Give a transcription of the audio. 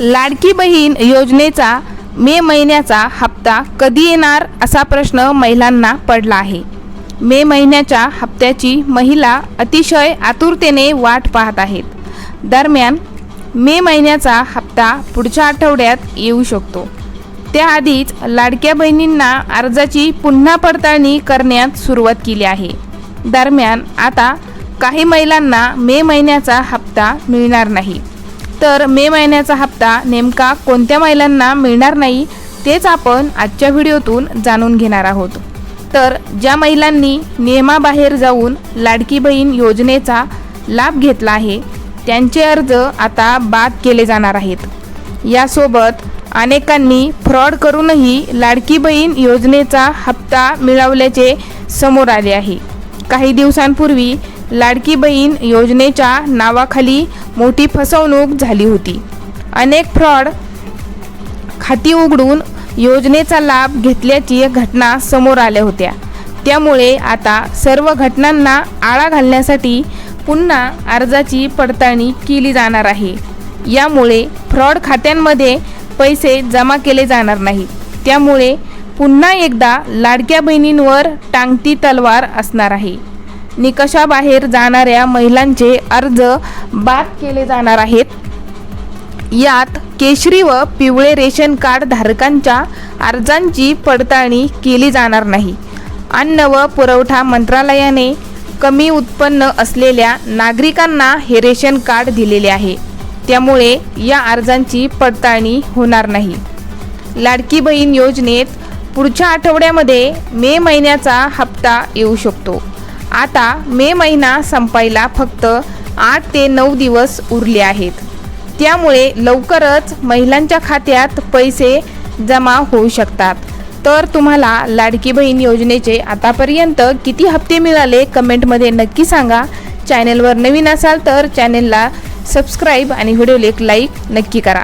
लाडकी बहीण योजनेचा मे महिन्याचा हप्ता कधी येणार असा प्रश्न महिलांना पडला आहे. मे महिन्याच्या हप्त्याची महिला अतिशय आतुरतेने वाट पाहत आहेत. दरम्यान मे महिन्याचा हप्ता पुढच्या आठवड्यात येऊ शकतो. त्याआधीच लाडक्या बहिणींना अर्जाची पुन्हा पडताळणी करण्यात सुरुवात केली आहे. दरम्यान आता काही महिलांना मे महिन्याचा हप्ता मिळणार नाही. तर मे महिन्याचा हप्ता नेमका कोणत्या महिलांना मिळणार नाही तेच आपण आजच्या व्हिडिओतून जाणून घेणार आहोत. तर ज्या महिलांनी नियमाबाहेर जाऊन लाडकी बहीण योजनेचा लाभ घेतला आहे त्यांचे अर्ज आता बाद केले जाणार आहेत. यासोबत अनेकांनी फ्रॉड करूनही लाडकी बहीण योजनेचा हप्ता मिळवल्याचे समोर आले आहे. काही दिवसांपूर्वी लाडकी बहीण योजनेच्या नावाखाली मोठी फसवणूक झाली होती. अनेक फ्रॉड खाती उघडून योजनेचा लाभ घेतल्याची घटना समोर आल्या होत्या. त्यामुळे आता सर्व घटनांना आळा घालण्यासाठी पुन्हा अर्जाची पडताळणी केली जाणार आहे. यामुळे फ्रॉड खात्यांमध्ये पैसे जमा केले जाणार नाहीत. त्यामुळे पुन्हा एकदा लाडक्या बहिणींवर टांगती तलवार असणार आहे. निकषाबाहेर जाणाऱ्या महिलांचे अर्ज बाद केले जाणार आहेत. यात केशरी व पिवळे रेशन कार्ड धारकांच्या अर्जांची पडताळणी केली जाणार नाही. अन्न व पुरवठा मंत्रालयाने कमी उत्पन्न असलेल्या नागरिकांना हे रेशन कार्ड दिलेले आहे. त्यामुळे या अर्जांची पडताळणी होणार नाही. लाडकी बहीण योजनेत पुढच्या आठवड्यामध्ये मे महिन्याचा हप्ता येऊ शकतो. आता मे महिना संपायला फक्त आठ ते नऊ दिवस उरले आहेत. त्यामुळे लवकरच महिलांच्या खात्यात पैसे जमा होऊ शकतात. तर तुम्हाला लाडकी बहीण योजनेचे आतापर्यंत किती हप्ते मिळाले कमेंटमध्ये नक्की सांगा. चॅनलवर नवीन असाल तर चॅनेलला सबस्क्राईब आणि व्हिडिओ लेख लाईक नक्की करा.